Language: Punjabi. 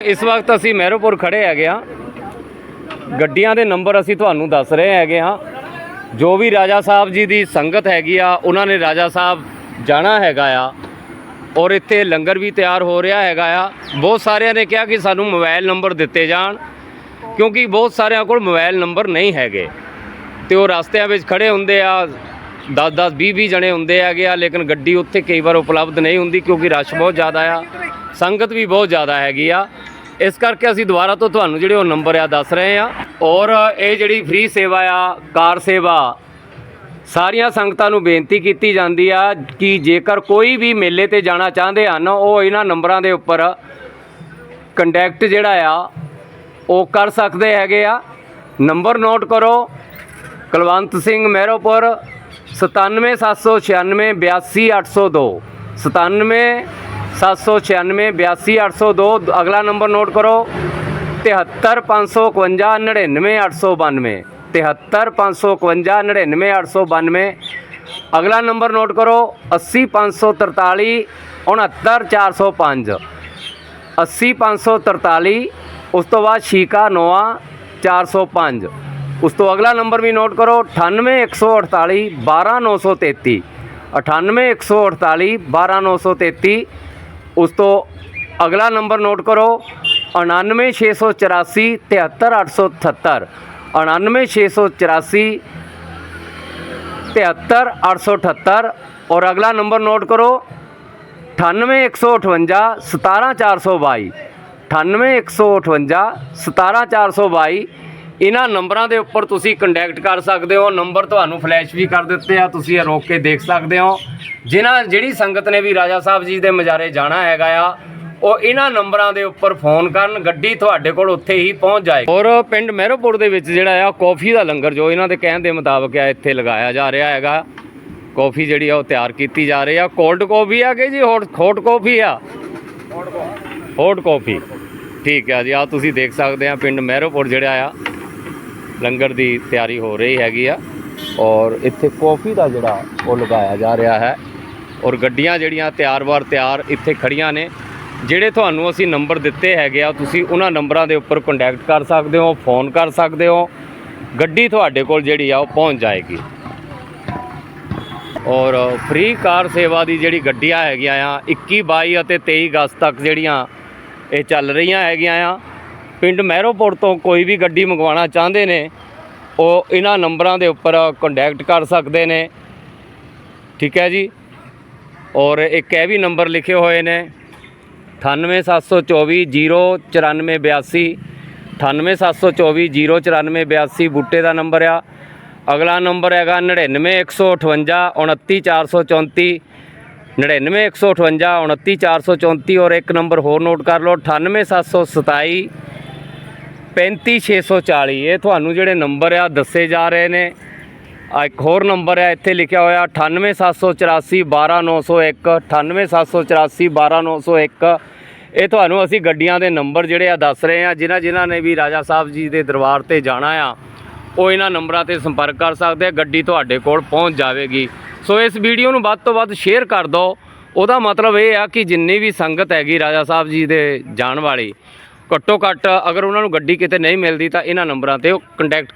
ਇਸ ਵਕਤ ਅਸੀਂ ਮਹਿਰੋਪੁਰ ਖੜੇ ਹੈਗੇ ਆ ਗੱਡੀਆਂ ਦੇ ਨੰਬਰ ਅਸੀਂ ਤੁਹਾਨੂੰ ਦੱਸ ਰਹੇ ਹੈਗੇ ਆ ਜੋ ਵੀ ਰਾਜਾ ਸਾਹਿਬ ਜੀ ਦੀ ਸੰਗਤ ਹੈਗੀ ਆ, ਉਹਨਾਂ ਨੇ ਰਾਜਾ ਸਾਹਿਬ ਜਾਣਾ ਹੈਗਾ ਆ ਔਰ ਇੱਥੇ ਲੰਗਰ ਵੀ ਤਿਆਰ ਹੋ ਰਿਹਾ ਹੈਗਾ ਆ। ਬਹੁਤ ਸਾਰਿਆਂ ਨੇ ਕਿਹਾ ਕਿ ਸਾਨੂੰ ਮੋਬਾਈਲ ਨੰਬਰ ਦਿੱਤੇ ਜਾਣ, ਕਿਉਂਕਿ ਬਹੁਤ ਸਾਰਿਆਂ ਕੋਲ ਮੋਬਾਈਲ ਨੰਬਰ ਨਹੀਂ ਹੈਗੇ। ਤੇ ਉਹ ਰਸਤਿਆਂ ਵਿੱਚ ਖੜੇ ਹੁੰਦੇ ਆ 10 10 20 20 ਜਣੇ ਹੁੰਦੇ ਹੈਗੇ ਆ, ਲੇਕਿਨ ਗੱਡੀ ਉੱਥੇ ਕਈ ਵਾਰ ਉਪਲਬਧ ਨਹੀਂ ਹੁੰਦੀ ਕਿਉਂਕਿ ਰਸ਼ ਬਹੁਤ ਜ਼ਿਆਦਾ ਆ। ਸੰਗਤ ਵੀ ਬਹੁਤ ਜ਼ਿਆਦਾ ਹੈਗੀ ਆ। ਇਸ ਕਰਕੇ ਅਸੀਂ ਦੁਬਾਰਾ ਤੋਂ ਤੁਹਾਨੂੰ ਜਿਹੜੇ ਉਹ ਨੰਬਰ ਆ ਦੱਸ ਰਹੇ ਆ। ਔਰ ਇਹ ਜਿਹੜੀ ਫ੍ਰੀ ਸੇਵਾ ਆ, ਕਾਰ ਸੇਵਾ, ਸਾਰੀਆਂ ਸੰਗਤਾਂ ਨੂੰ ਬੇਨਤੀ ਕੀਤੀ ਜਾਂਦੀ ਆ ਕਿ ਜੇਕਰ ਕੋਈ ਵੀ ਮੇਲੇ ਤੇ ਜਾਣਾ ਚਾਹੁੰਦੇ ਹਨ, ਉਹ ਇਹਨਾਂ ਨੰਬਰਾਂ ਦੇ ਉੱਪਰ ਕੰਟੈਕਟ ਜਿਹੜਾ ਆ, ਉਹ ਕਰ ਸਕਦੇ ਹੈਗੇ ਆ। ਨੰਬਰ ਨੋਟ ਕਰੋ, ਕੁਲਵੰਤ ਸਿੰਘ ਮਹਿਰੋਪੁਰ 97796 82802 97 796 82802 ਅਗਲਾ ਨੰਬਰ ਨੋਟ ਕਰੋ। 73551 99892 73551 99892 ਅਗਲਾ ਨੰਬਰ ਨੋਟ ਕਰੋ 80543 69405 80543 ਉਸ ਤੋਂ ਬਾਅਦ ਸ਼ੀਕਾ ਨੋਆ 405 ਉਸ ਤੋਂ ਅਗਲਾ ਨੰਬਰ ਵੀ ਨੋਟ ਕਰੋ 98148 12933 98148 12933 ਉਸ ਤੋਂ ਅਗਲਾ ਨੰਬਰ ਨੋਟ ਕਰੋ 99684 73878 99684 73878 ਔਰ ਅਗਲਾ ਨੰਬਰ ਨੋਟ ਕਰੋ 98158 17422 98158 17422 ਇਹਨਾਂ ਨੰਬਰਾਂ ਦੇ ਉੱਪਰ ਤੁਸੀਂ ਕੰਟੈਕਟ ਕਰ ਸਕਦੇ ਹੋ, ਨੰਬਰ ਤੁਹਾਨੂੰ ਫਲੈਸ਼ ਵੀ ਕਰ ਦਿੱਤੇ ਆ, ਤੁਸੀਂ ਇਹ ਰੋਕ ਕੇ ਦੇਖ ਸਕਦੇ ਹੋ। ਜਿਨ੍ਹਾਂ, ਜਿਹੜੀ ਸੰਗਤ ਨੇ ਵੀ ਰਾਜਾ ਸਾਹਿਬ ਜੀ ਦੇ ਮਜਾਰੇ ਜਾਣਾ ਹੈਗਾ ਆ, ਉਹ ਇਹਨਾਂ ਨੰਬਰਾਂ ਦੇ ਉੱਪਰ ਫੋਨ ਕਰਨ, ਗੱਡੀ ਤੁਹਾਡੇ ਕੋਲ ਉੱਥੇ ਹੀ ਪਹੁੰਚ ਜਾਏਗੀ ਔਰ ਪਿੰਡ ਮਹਿਰੋਪੁਰ ਦੇ ਵਿੱਚ ਜਿਹੜਾ ਆ, ਕੌਫੀ ਦਾ ਲੰਗਰ ਜੋ ਇਹਨਾਂ ਦੇ ਕਹਿਣ ਦੇ ਮੁਤਾਬਕ ਆ, ਇੱਥੇ ਲਗਾਇਆ ਜਾ ਰਿਹਾ ਹੈਗਾ। ਕੌਫੀ ਜਿਹੜੀ ਆ, ਉਹ ਤਿਆਰ ਕੀਤੀ ਜਾ ਰਹੀ ਆ। ਕੋਲਡ ਕੌਫੀ ਆ ਕਿ ਜੀ ਹੌਟ ਹੌਟ ਕੌਫੀ ਆ? ਹੌਟ ਕੌਫੀ ਠੀਕ ਆ ਜੀ ਆ ਤੁਸੀਂ ਦੇਖ ਸਕਦੇ ਆ, ਪਿੰਡ ਮਹਿਰੋਪੁਰ ਜਿਹੜਾ ਆ। ਲੰਗਰ ਦੀ ਤਿਆਰੀ ਹੋ ਰਹੀ ਹੈਗੀ ਆ ਔਰ ਇੱਥੇ ਕੌਫੀ ਦਾ ਜਿਹੜਾ ਉਹ ਲਗਾਇਆ ਜਾ ਰਿਹਾ ਹੈ ਔਰ ਗੱਡੀਆਂ ਜਿਹੜੀਆਂ ਤਿਆਰ-ਵਾਰ ਤਿਆਰ ਇੱਥੇ ਖੜੀਆਂ ਨੇ, ਜਿਹੜੇ ਤੁਹਾਨੂੰ ਅਸੀਂ ਨੰਬਰ ਦਿੱਤੇ ਹੈਗੇ ਆ, ਤੁਸੀਂ ਉਹਨਾਂ ਨੰਬਰਾਂ ਦੇ ਉੱਪਰ ਕੰਟੈਕਟ ਕਰ ਸਕਦੇ ਹੋ ਫੋਨ ਕਰ ਸਕਦੇ ਹੋ, ਗੱਡੀ ਤੁਹਾਡੇ ਕੋਲ ਜਿਹੜੀ ਆ ਉਹ ਪਹੁੰਚ ਜਾਏਗੀ। ਔਰ ਫ੍ਰੀ ਕਾਰ ਸੇਵਾ ਦੀ ਜਿਹੜੀ ਗੱਡੀਆਂ ਹੈਗੀਆਂ ਆ 21 22 ਅਤੇ 23 ਅਗਸਤ ਤੱਕ ਜਿਹੜੀਆਂ ਇਹ ਚੱਲ ਰਹੀਆਂ ਹੈਗੀਆਂ ਆ ਪਿੰਡ ਮਹਿਰੋਪੁਰ ਤੋਂ ਕੋਈ ਵੀ ਗੱਡੀ ਮੰਗਵਾਉਣਾ ਚਾਹੁੰਦੇ ਨੇ, ਉਹ ਇਹਨਾਂ ਨੰਬਰਾਂ ਦੇ ਉੱਪਰ ਕੰਟੈਕਟ ਕਰ ਸਕਦੇ ਨੇ। ਠੀਕ ਹੈ ਜੀ? ਔਰ ਇੱਕ ਇਹ ਵੀ ਨੰਬਰ ਲਿਖੇ ਹੋਏ ਨੇ 98724 09482 98724 ਬੁੱਟੇ ਦਾ ਨੰਬਰ ਆ। ਅਗਲਾ ਨੰਬਰ ਹੈਗਾ 99158 29434 99158 29434 ਔਰ ਇੱਕ ਨੰਬਰ ਹੋਰ ਨੋਟ ਕਰ ਲਓ 98727 35640 ਇਹ ਤੁਹਾਨੂੰ ਜਿਹੜੇ ਨੰਬਰ ਆ, ਦੱਸੇ ਜਾ ਰਹੇ ਨੇ। ਇੱਕ ਹੋਰ ਨੰਬਰ ਹੈ ਇੱਥੇ ਲਿਖਿਆ ਹੋਇਆ 98784 12901 98784 12901 ਇਹ ਤੁਹਾਨੂੰ ਅਸੀਂ ਗੱਡੀਆਂ ਦੇ ਨੰਬਰ ਜਿਹੜੇ ਆ, ਦੱਸ ਰਹੇ ਆ। ਜਿਨ੍ਹਾਂ ਜਿਨ੍ਹਾਂ ਨੇ ਵੀ ਰਾਜਾ ਸਾਹਿਬ ਜੀ ਦੇ ਦਰਬਾਰ ਤੇ ਜਾਣਾ ਆ, ਉਹ ਇਹਨਾਂ ਨੰਬਰਾਂ ਤੇ ਸੰਪਰਕ ਕਰ ਸਕਦੇ ਆ। ਗੱਡੀ ਤੁਹਾਡੇ ਕੋਲ ਪਹੁੰਚ ਜਾਵੇਗੀ। ਸੋ ਇਸ ਵੀਡੀਓ ਨੂੰ ਵੱਧ ਤੋਂ ਵੱਧ ਸ਼ੇਅਰ ਕਰ ਦਿਓ। ਉਹਦਾ ਮਤਲਬ ਇਹ ਆ ਕਿ ਜਿੰਨੀ ਵੀ ਸੰਗਤ ਹੈਗੀ ਰਾਜਾ ਸਾਹਿਬ ਜੀ ਦੇ ਜਾਣ ਵਾਲੀ ਘੱਟੋ ਘੱਟ ਅਗਰ ਉਹਨਾਂ ਨੂੰ ਗੱਡੀ ਕਿਤੇ ਨਹੀਂ ਮਿਲਦੀ ਤਾਂ ਇਹਨਾਂ ਨੰਬਰਾਂ ਤੇ ਉਹ ਕੰਟੈਕਟ